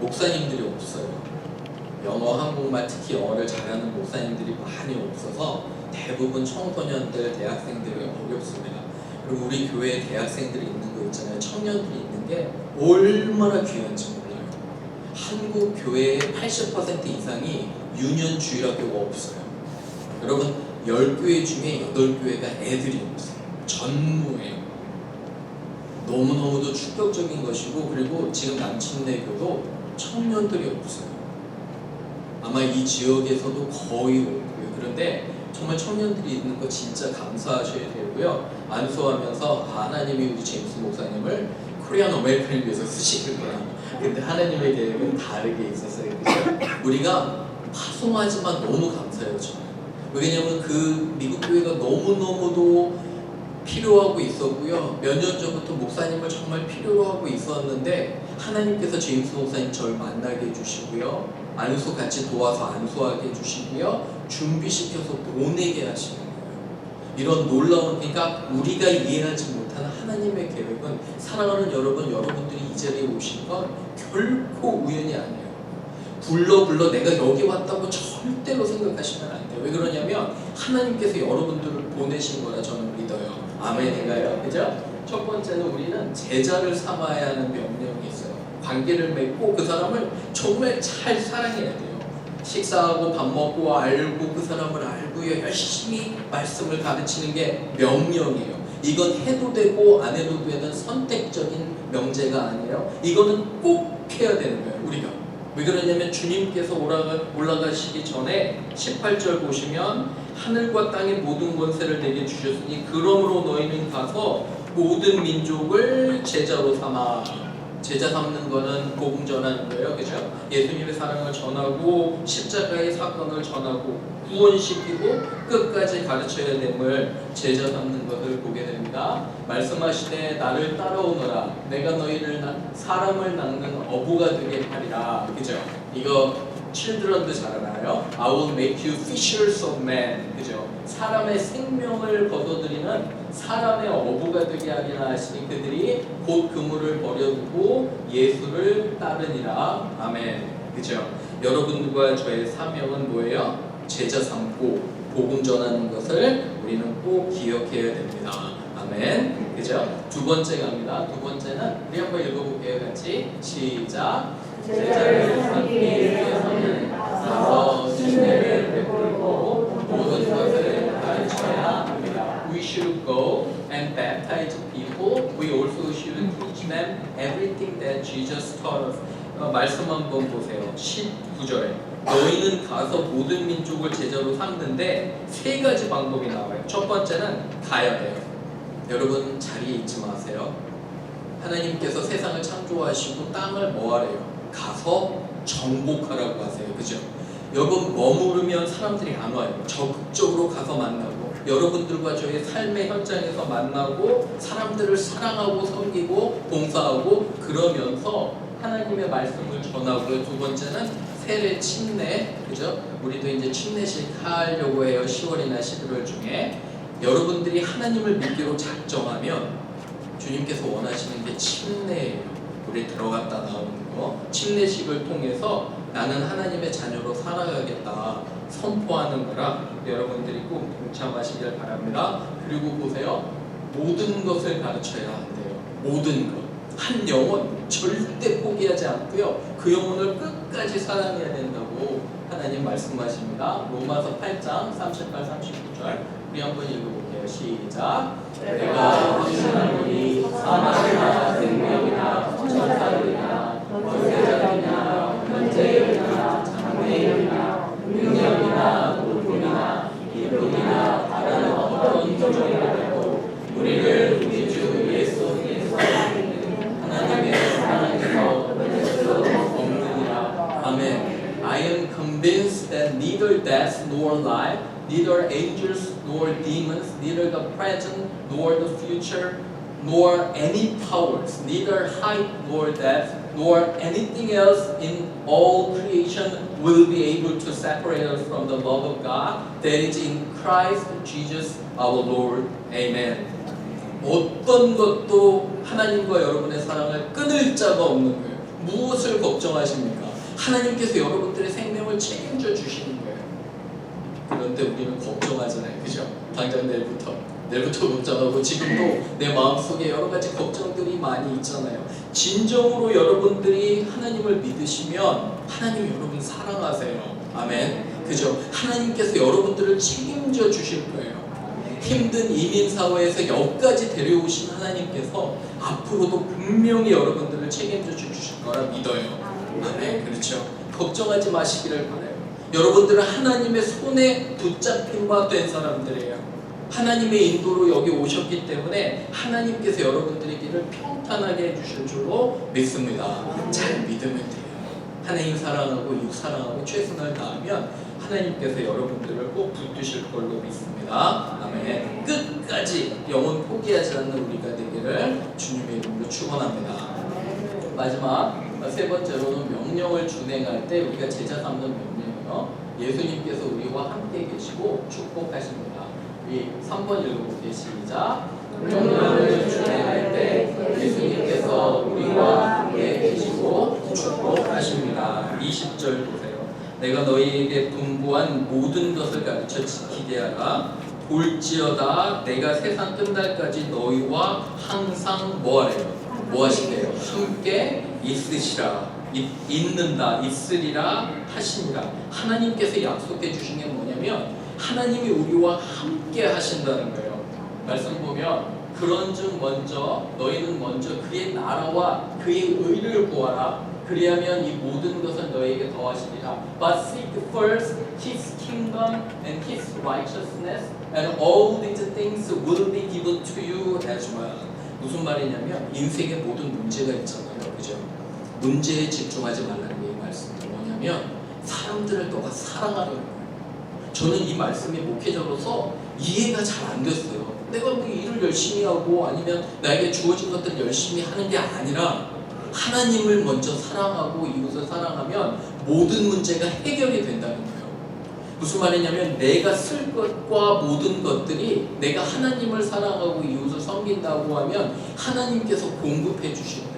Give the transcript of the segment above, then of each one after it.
목사님들이 없어요. 영어, 한국말, 특히 영어를 잘하는 목사님들이 많이 없어서 대부분 청소년들, 대학생들이 어렵습니다. 그리고 우리 교회에 대학생들이 있는 거 있잖아요. 청년들이 있는 게 얼마나 귀한지 몰라요. 한국 교회의 80% 이상이 유년주일학교가 없어요. 여러분, 10교회 중에 8교회가 애들이 없어요. 전무예요. 너무너무도 충격적인 것이고 그리고 지금 남침내교도 청년들이 없어요. 아마 이 지역에서도 거의 없고요. 그런데 정말 청년들이 있는 거 진짜 감사하셔야 되고요. 안수하면서 하나님이 우리 제임스 목사님을 코리안 어메리칸을 위해서 거라. 근데 하나님의 계획은 다르게 있었어요. 그죠? 우리가 파송하지만 너무 감사해요. 왜냐면 그 미국 교회가 너무너무도 필요하고 있었고요. 몇 년 전부터 목사님을 정말 필요로 하고 있었는데 하나님께서 제임스 목사님 저를 만나게 해주시고요. 안수 같이 도와서 안수하게 해주시고요. 준비시켜서 보내게 하시는 거예요. 이런 놀라운 그러니까 우리가 이해하지 못하는 하나님의 계획은 사랑하는 여러분 여러분들이 이 자리에 오신 건 결코 우연이 아니에요. 불러 불러 내가 여기 왔다고 절대로 생각하시면 안 돼요. 왜 그러냐면 하나님께서 여러분들을 보내신 거라 저는. 아멘인가요? 그죠? 첫 번째는 우리는 제자를 삼아야 하는 명령이 있어요. 관계를 맺고 그 사람을 정말 잘 사랑해야 돼요. 식사하고 밥 먹고 알고 그 사람을 알고요. 열심히 말씀을 가르치는 게 명령이에요. 이건 해도 되고 안 해도 되는 선택적인 명제가 아니에요. 이거는 꼭 해야 되는 거예요. 우리가. 왜 그러냐면 주님께서 올라가, 올라가시기 전에 18절 보시면 하늘과 땅의 모든 권세를 내게 주셨으니 그러므로 너희는 가서 모든 민족을 제자로 삼아 제자 삼는 거는 복음 전하는 거예요. 그죠? 예수님의 사랑을 전하고 십자가의 사건을 전하고 구원시키고 끝까지 가르쳐야 됨을 제자 삼는 것을 보게 됩니다. 말씀하시되 나를 따라오너라 내가 너희를 나- 사람을 낚는 어부가 되게 하리라. 그죠? 이거 children도 잘 알아요. I will make you fishers of men. 그죠? 사람의 생명을 거둬들이는 사람의 어부가 되게 하리라 하시니 그들이 곧 그물을 버려두고 예수를 따르니라. 아멘. 그죠? 여러분과 저의 사명은 뭐예요? 제자 삼고 복음 전하는 것을 우리는 꼭 기억해야 됩니다. 아멘. 그죠? 두 번째 갑니다. 두 번째는 우리 한번 읽어볼게요. 같이 시작. 제자를 삼기 위해서는 가서 신뢰를 베풀고 모든 것을 가르쳐야 합니다. We should go and should teach them everything that Jesus taught. 어, 말씀 한번 보세요. 19절에 너희는 가서 모든 민족을 제자로 삼는데 세 가지 방법이 나와요. 첫 번째는 가야 돼요. 여러분 자리에 있지 마세요. 하나님께서 세상을 창조하시고 땅을 뭐하래요? 가서 정복하라고 하세요. 그죠? 여러분 머무르면 사람들이 안 와요. 적극적으로 가서 만나고 여러분들과 저의 삶의 현장에서 만나고 사람들을 사랑하고 섬기고 봉사하고 그러면서 하나님의 말씀을 전하고요. 두 번째는 세례 침례 그죠? 우리도 이제 침례식 하려고 해요. 10월이나 11월 중에 여러분들이 하나님을 믿기로 작정하면 주님께서 원하시는 게 침례예요. 우리 들어갔다 나오는 거. 침례식을 통해서 나는 하나님의 자녀로 살아가겠다 선포하는 거라 여러분들이 꼭 동참하시길 바랍니다. 그리고 보세요. 모든 것을 가르쳐야 한대요. 모든 것. 한 영혼 절대 포기하지 않고요. 그 영혼을 끝까지 사랑해야 된다고 하나님 말씀하십니다. 로마서 8장 38, 39절 우리 한번 읽어볼게요. 시작. 내가 확신하노니 사망이나 생명이나 천사들이나 권세자들이나 현재일이나 장래일이나 능력이나 높음이나 깊음이나 다른 어떤 조종이라도 우리를 우리 주 예수 그리스도 하나님의 사랑에서 끊을 수 없느니라. 아멘. I am convinced that neither death nor life, neither angels nor demons, neither the present nor the future, nor any powers, neither height nor depth, nor anything else in all creation will be able to separate us from the love of God that is in Christ Jesus our Lord. Amen. 어떤 것도 하나님과 여러분의 사랑을 끊을 자가 없는 거예요. 무엇을 걱정하십니까? 하나님께서 여러분들의 생명을 책임져 주시는 거예요. 그런데 우리는 걱정하잖아요. 그죠? 당장 내일부터. 내일부터 걱정하고 지금도 내 마음속에 여러 가지 걱정들이 많이 있잖아요. 진정으로 여러분들이 하나님을 믿으시면 하나님 여러분 사랑하세요. 아멘. 그죠? 하나님께서 여러분들을 책임져 주실 거예요. 힘든 이민 사회에서 여기까지 데려오신 하나님께서 앞으로도 분명히 여러분들을 책임져 주실 거라 믿어요. 아멘. 그렇죠. 걱정하지 마시기를 바라요. 여러분들은 하나님의 손에 붙잡힌 바 된 사람들이에요. 하나님의 인도로 여기 오셨기 때문에 하나님께서 여러분들의 길을 평탄하게 해주실 줄로 믿습니다. 잘 믿으면 돼요. 하나님 사랑하고 육 사랑하고 최선을 다하면 하나님께서 여러분들을 꼭 붙드실 걸로 믿습니다. 아멘. 끝까지 영혼 포기하지 않는 우리가 되기를 주님의 이름으로 축원합니다. 마지막 세 번째로는 명령을 준행할 때 우리가 제자 삼는 명령이요. 예수님께서 우리와 함께 계시고 축복하십니다. 우리 3번 읽어볼게요. 시작. 명령을 준행할 때 예수님께서 우리와 함께 계시고 축복하십니다. 20절 보세요. 내가 너희에게 분부한 모든 것을 가르쳐 지키게 하라. 볼지어다 내가 세상 끝날까지 너희와 항상 뭐하래요? 뭐 하시래요? 함께 있으시라. 있, 있는다, 있으리라 하시니라. 하나님께서 약속해 주신 게 뭐냐면 하나님이 우리와 함께 하신다는 거예요. 말씀 보면 그런즉 먼저 너희는 먼저 그의 나라와 그의 의를 구하라. 그리하면 이 모든 것을 너희에게 더하시리라. But seek first His kingdom and His righteousness, and all these things will be given to you as well. 무슨 말이냐면 인생에 모든 문제가 있잖아요, 그죠? 문제에 집중하지 말라는 게이 말씀이 뭐냐면 사람들을 너가 사랑하라는 거예요. 저는 이 말씀이 목회자로서 이해가 잘 안 됐어요. 내가 뭐 일을 열심히 하고 아니면 나에게 주어진 것들을 열심히 하는 게 아니라 하나님을 먼저 사랑하고 이웃을 사랑하면 모든 문제가 해결이 된다는 거예요. 무슨 말이냐면 내가 쓸 것과 모든 것들이 내가 하나님을 사랑하고 이웃을 섬긴다고 하면 하나님께서 공급해 거예요.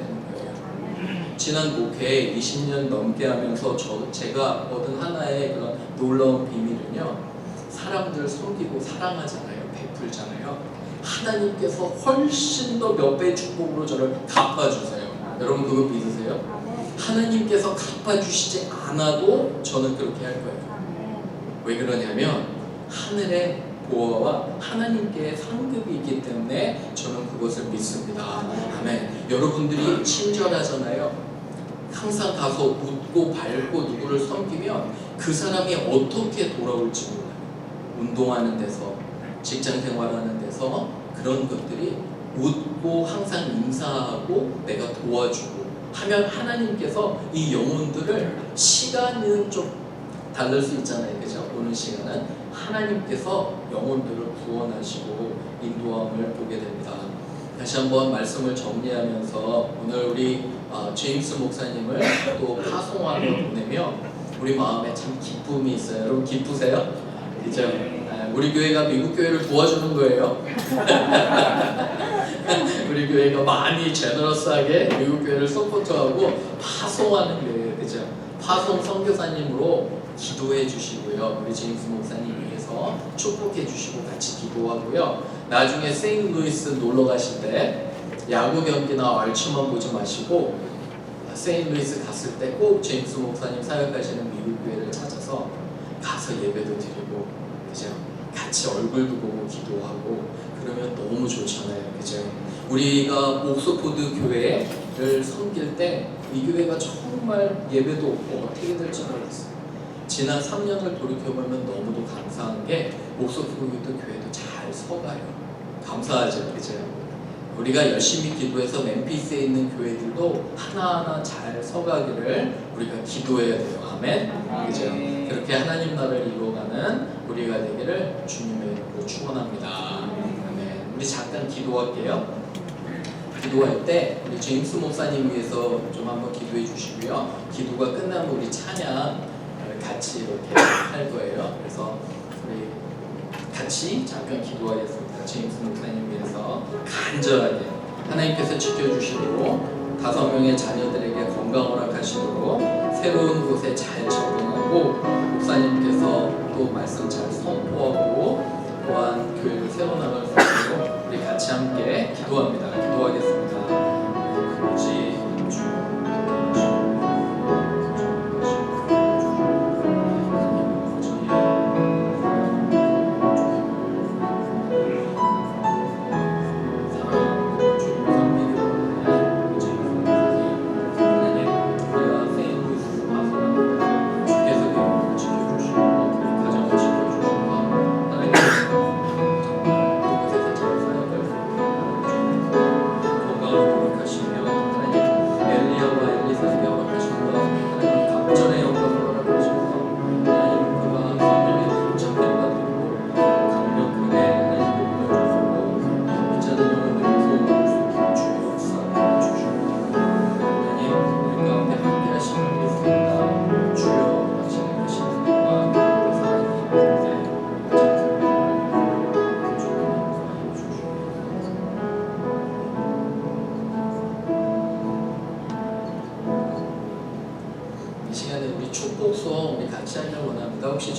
지난 목회 20년 넘게 하면서 저 제가 얻은 하나의 그런 놀라운 비밀은요. 사람들 섬기고 사랑하잖아요. 베풀잖아요. 하나님께서 훨씬 더 몇 배의 축복으로 저를 갚아주세요. 여러분 그거 믿으세요? 하나님께서 갚아주시지 않아도 저는 그렇게 할 거예요. 왜 그러냐면 하늘의 보호와 하나님께 상급이 있기 때문에 저는 그것을 믿습니다. 아멘. 여러분들이 친절하잖아요. 항상 가서 웃고 밝고 누구를 섬기면 그 사람이 어떻게 돌아올지 몰라요. 운동하는 데서, 직장 생활하는 데서 그런 것들이 웃고 항상 인사하고 내가 도와주고 하면 하나님께서 이 영혼들을 시간은 좀 다를 수 있잖아요. 그죠? 오는 시간은 하나님께서 영혼들을 구원하시고 인도함을 보게 됩니다. 다시 한번 말씀을 정리하면서 오늘 우리 어, 제임스 목사님을 또 파송하러 보내며 우리 마음에 참 기쁨이 있어요. 여러분 기쁘세요? 그죠? 아, 우리 교회가 미국 교회를 도와주는 거예요. 우리 교회가 많이 제너러스하게 미국 교회를 서포트하고 파송하는 교회예요. 그죠? 파송 선교사님으로 기도해 주시고요. 우리 제임스 목사님 위해서 축복해 주시고 같이 기도하고요. 나중에 세인 루이스 놀러 가실 때 야구 경기나 얼추만 보지 마시고 세인 루이스 갔을 때 꼭 제임스 목사님 사역하시는 미국 교회를 찾아서 가서 예배도 드리고 그죠? 같이 얼굴도 보고 기도하고 그러면 너무 좋잖아요. 그죠? 우리가 옥스포드 교회를 섬길 때 이 교회가 정말 예배도 없고 어떻게 될지 몰랐어요. 지난 3년을 돌이켜보면 너무도 감사한 게 옥스포드 교회도 잘 서가요. 감사하죠. 그죠? 우리가 열심히 기도해서 멤피스에 있는 교회들도 하나하나 잘 서가기를 우리가 기도해야 돼요. 아멘. 그죠? 그렇게 하나님 나라를 이루어가는 우리가 되기를 주님의 이름으로 축원합니다. 아멘. 우리 잠깐 기도할게요. 기도할 때 우리 제임스 목사님 위해서 좀 한번 기도해 주시고요. 기도가 끝나면 우리 찬양 같이 이렇게 할 거예요. 그래서 우리 같이 잠깐 기도하겠습니다. 제임스 목사님 위해서 간절하게 하나님께서 지켜주시고 다섯 명의 자녀들에게 건강 허락하시도록 새로운 곳에 잘 적응하고 목사님께서 또 말씀 잘 선포하고 또한 교회를 세워나갈 수 있도록 우리 같이 함께 기도합니다. 기도하겠습니다.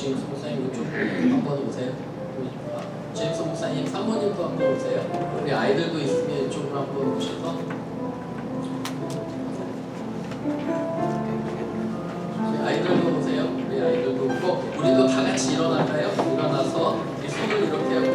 제임스 목사님 이쪽 한번 오세요. 제임스 목사님 사모님도 한번 오세요. 우리 아이들도 있으면 이쪽으로 한번 오셔서 우리 아이들도 오세요. 우리 아이들도 오고 우리도 다 같이 일어날까요? 일어나서 이 손을 이렇게 하고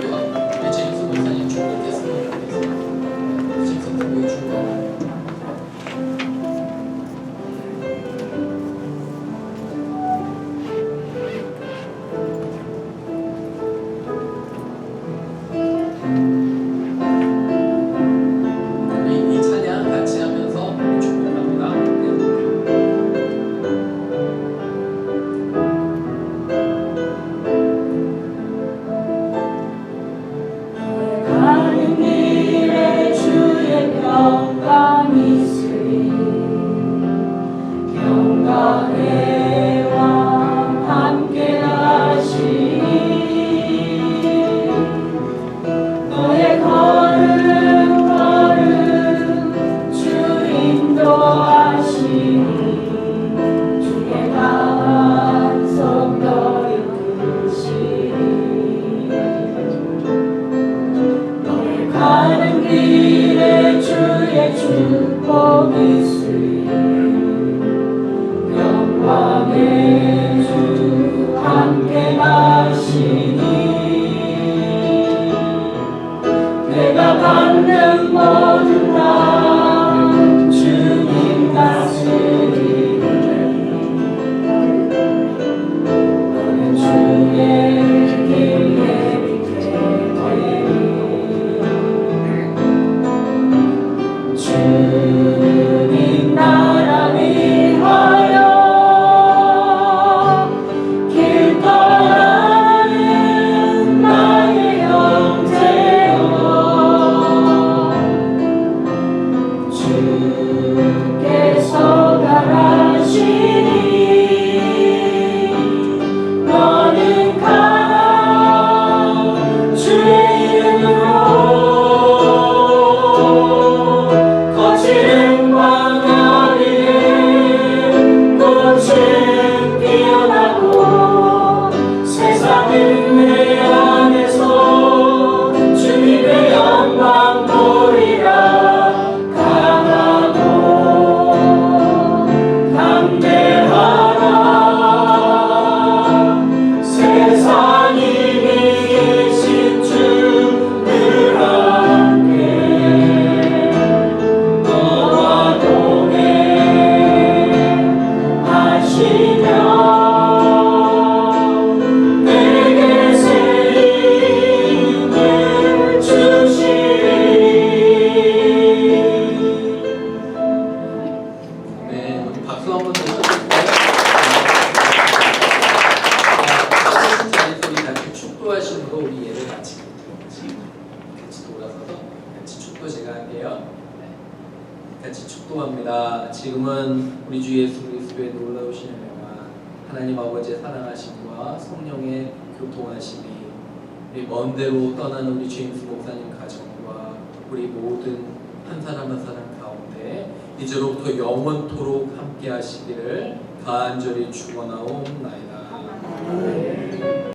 주 같이 축도합니다. 지금은 우리 주 예수 그리스도의 놀라우신 은혜와 하나님 아버지의 사랑하심과 성령의 교통하심이 우리 먼 데로 떠나는 우리 제임스 목사님 가정과 우리 모든 한 사람 한 사람 가운데 이제로부터 영원토록 함께 하시기를 간절히 축원하옵나이다.